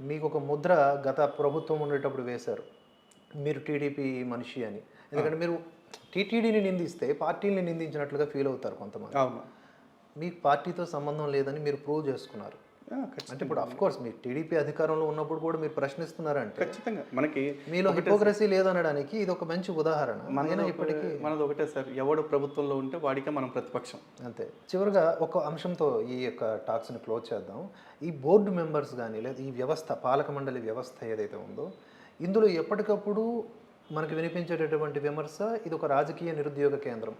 మీకు ఒక ముద్ర గత ప్రభుత్వం ఉండేటప్పుడు వేశారు. మీరు టీడీపీ మనిషి అని. ఎందుకంటే మీరు టీటీడీని నిందిస్తే పార్టీని నిందించినట్లుగా ఫీల్ అవుతారు కొంతమంది. మీకు పార్టీతో సంబంధం లేదని మీరు ప్రూవ్ చేసుకున్నారు. అంటే ఇప్పుడు అఫ్ కోర్స్ మీరు టీడీపీ అధికారంలో ఉన్నప్పుడు కూడా మీరు ప్రశ్నిస్తున్నారంటే ఖచ్చితంగా. మనకి మీలో హిపోక్రసీ లేదనడానికి ఇది ఒక మంచి ఉదాహరణ. అయినా ఇప్పటికీ మనది ఒకటే సార్. ఎవడు ప్రభుత్వంలో ఉంటే వాడికే మనం ప్రతిపక్షం. అంతే. చివరిగా ఒక అంశంతో ఈ యొక్క టాక్స్ని క్లోజ్ చేద్దాం. ఈ బోర్డు మెంబర్స్ కానీ లేదా ఈ వ్యవస్థ పాలక మండలి వ్యవస్థ ఏదైతే ఉందో ఇందులో ఎప్పటికప్పుడు మనకి వినిపించేటటువంటి విమర్శ ఇది ఒక రాజకీయ నిరుద్యోగ కేంద్రం.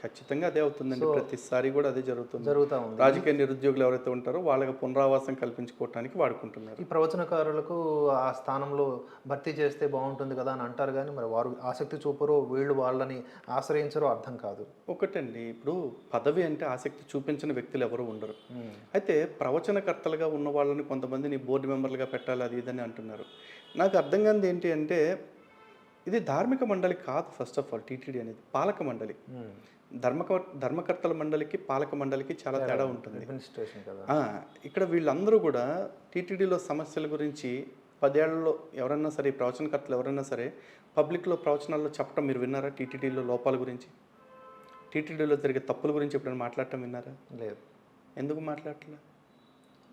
ఖచ్చితంగా అదే అవుతుందండి. ప్రతిసారి కూడా అదే జరుగుతుంది. జరుగుతూ ఉంది. రాజకీయ నిరుద్యోగులు ఎవరైతే ఉంటారో వాళ్ళకి పునరావాసం కల్పించుకోవడానికి వాడుకుంటున్నారు. ఈ ప్రవచనకారులకు ఆ స్థానంలో భర్తీ చేస్తే బాగుంటుంది కదా అని అంటారు కానీ మరి వారు ఆసక్తి చూపరో వీళ్ళు వాళ్ళని ఆశ్రయించరో అర్థం కాదు. ఒకటండి ఇప్పుడు పదవి అంటే ఆసక్తి చూపించిన వ్యక్తులు ఎవరు ఉండరు. అయితే ప్రవచనకర్తలుగా ఉన్న వాళ్ళని కొంతమందిని బోర్డు మెంబర్లుగా పెట్టాలి అది ఇదని అంటున్నారు. నాకు అర్థం కానిది ఏంటి అంటే ఇది ధార్మిక మండలి కాదు ఫస్ట్ ఆఫ్ ఆల్ టీటీడీ అనేది. పాలక మండలి. ధర్మక ధర్మకర్తల మండలికి పాలక మండలికి చాలా తేడా ఉంటుంది. ఇక్కడ వీళ్ళందరూ కూడా టీటీడీలో సమస్యల గురించి పదేళ్ళలో ఎవరన్నా సరే ప్రవచనకర్తలు ఎవరైనా సరే పబ్లిక్లో ప్రవచనాల్లో చెప్పడం మీరు విన్నారా? టీటీడీలో లోపాల గురించి? టీటీడీలో జరిగే తప్పుల గురించి ఎప్పుడైనా మాట్లాడటం విన్నారా? లేదు. ఎందుకు మాట్లాడట్లే?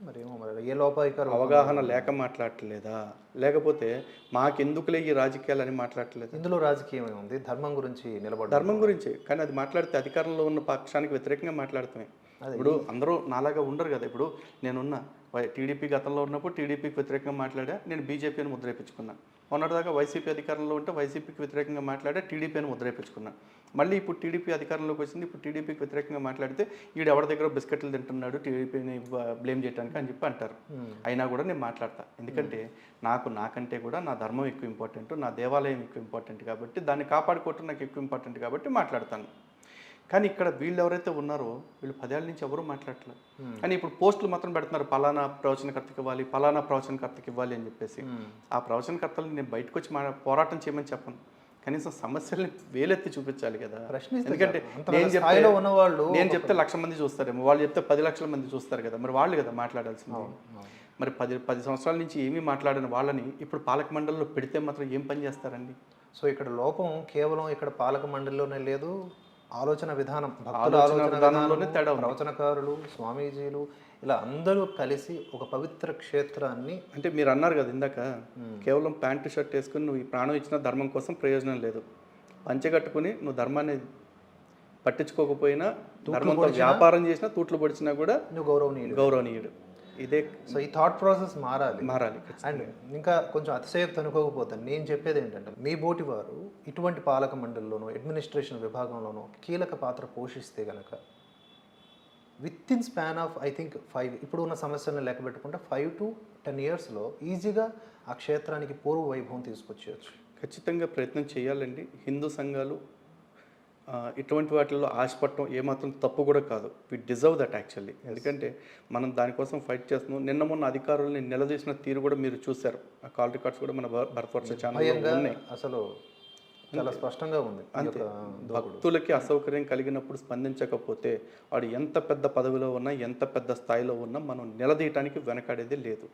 మరి ఏమో మరి ఏ లోపాయికారు అవగాహన లేక మాట్లాడట్లేదా లేకపోతే మాకెందుకులే ఈ రాజకీయాలు అని మాట్లాడట్లేదు ఇందులో రాజకీయం ఏముంది ధర్మం గురించి నిలబడ్డ ధర్మం గురించి. కానీ అది మాట్లాడితే అధికారంలో ఉన్న పక్షానికి వ్యతిరేకంగా మాట్లాడతామే. ఇప్పుడు అందరూ నాలాగా ఉండరు కదా. ఇప్పుడు నేనున్న టీడీపీ గతంలో ఉన్నప్పుడు టీడీపీకి వ్యతిరేకంగా మాట్లాడా? నేను బీజేపీని ముద్రేపించుకున్నా. మొన్నటిదాకా వైసీపీ అధికారంలో ఉంటే వైసీపీకి వ్యతిరేకంగా మాట్లాడా టీడీపీని ముద్రేపించుకున్నా. మళ్ళీ ఇప్పుడు టీడీపీ అధికారంలోకి వచ్చింది ఇప్పుడు టీడీపీకి వ్యతిరేకంగా మాట్లాడితే ఈడు ఎవరి దగ్గర బిస్కెట్లు తింటున్నాడు టీడీపీని బ్లేమ్ చేయడానికి అని చెప్పి అంటారు. అయినా కూడా నేను మాట్లాడతా. ఎందుకంటే నాకు నాకంటే కూడా నా ధర్మం ఎక్కువ ఇంపార్టెంట్ నా దేవాలయం ఎక్కువ ఇంపార్టెంట్ కాబట్టి దాన్ని కాపాడుకోవటం నాకు ఎక్కువ ఇంపార్టెంట్ కాబట్టి మాట్లాడతాను. కానీ ఇక్కడ వీళ్ళు ఎవరైతే ఉన్నారో వీళ్ళు పదేళ్ళ నుంచి ఎవరు మాట్లాడట్లేదు. కానీ ఇప్పుడు పోస్టులు మాత్రం పెడుతున్నారు పలానా ప్రవచనకర్తకి ఇవ్వాలి పలానా ప్రవచనకర్తకి ఇవ్వాలి అని చెప్పేసి. ఆ ప్రవచనకర్తలు నేను బయటకు వచ్చి పోరాటం చేయమని చెప్పను. కనీసం సమస్యల్ని వేలెత్తి చూపించాలి కదా. ప్రశ్నిస్తే ఎందుకంటే నేను చెప్తే ఉన్నవాళ్ళు నేను చెప్తే లక్ష మంది చూస్తారేమో వాళ్ళు చెప్తే పది లక్షల మంది చూస్తారు కదా. మరి వాళ్ళు కదా మాట్లాడాల్సింది. మరి పది పది సంవత్సరాల నుంచి ఏమీ మాట్లాడిన వాళ్ళని ఇప్పుడు పాలక మండలిలో పెడితే మాత్రం ఏం పని చేస్తారండి? సో ఇక్కడ లోపం కేవలం ఇక్కడ పాలక మండలిలోనే లేదు ఆలోచన విధానం భక్తుల ఆలోచన విధానంలోనే తేడా. ప్రవచనకారులు స్వామీజీలు ఇలా అందరూ కలిసి ఒక పవిత్ర క్షేత్రాన్ని అంటే మీరు అన్నారు కదా ఇందాక కేవలం ప్యాంటు షర్ట్ వేసుకుని నువ్వు ఈ ప్రాణం ఇచ్చిన ధర్మం కోసం ప్రయోజనం లేదు. పంచె కట్టుకుని నువ్వు ధర్మాన్ని పట్టించుకోకపోయినా ధర్మంతో వ్యాపారం చేసినా తూట్లు పొడిచినా కూడా నువ్వు గౌరవనీయులు గౌరవనీయుడు. ఇదే సో ఈ థాట్ ప్రాసెస్ మారాలి. మారాలి అండ్ ఇంకా కొంచెం అతిశయోక్తి అనుకోకపోతే నేను చెప్పేది ఏంటంటే మీ బోటి వారు ఇటువంటి పాలక మండలిలోనో అడ్మినిస్ట్రేషన్ విభాగంలోనో కీలక పాత్ర పోషిస్తే గనక within span of I think five ఇప్పుడు ఉన్న సమస్యలను లెక్క పెట్టుకుంటే ఫైవ్ టు టెన్ ఇయర్స్లో ఈజీగా ఆ క్షేత్రానికి పూర్వ వైభవం తీసుకొచ్చేయచ్చు. ఖచ్చితంగా ప్రయత్నం చేయాలండి. హిందూ సంఘాలు ఇటువంటి వాటిల్లో ఆశపడటం ఏమాత్రం తప్పు కూడా కాదు. వి డిజర్వ్ దట్ యాక్చువల్లీ ఎందుకంటే మనం దానికోసం ఫైట్ చేస్తున్నాం. నిన్న మొన్న అధికారులని నిలదీసిన తీరు కూడా మీరు చూశారు. ఆ కాల్ రికార్డ్స్ కూడా మన భరతవర్ష ఛానల్లో భయంగా ఉన్నాయి. అసలు చాలా స్పష్టంగా ఉంది యొక్క భక్తులకి అసౌకర్యం కలిగినప్పుడు స్పందించకపోతే వాడు ఎంత పెద్ద పదవిలో ఉన్నా ఎంత పెద్ద స్థాయిలో ఉన్నా మనం నిలదీయటానికి వెనకాడేది లేదు.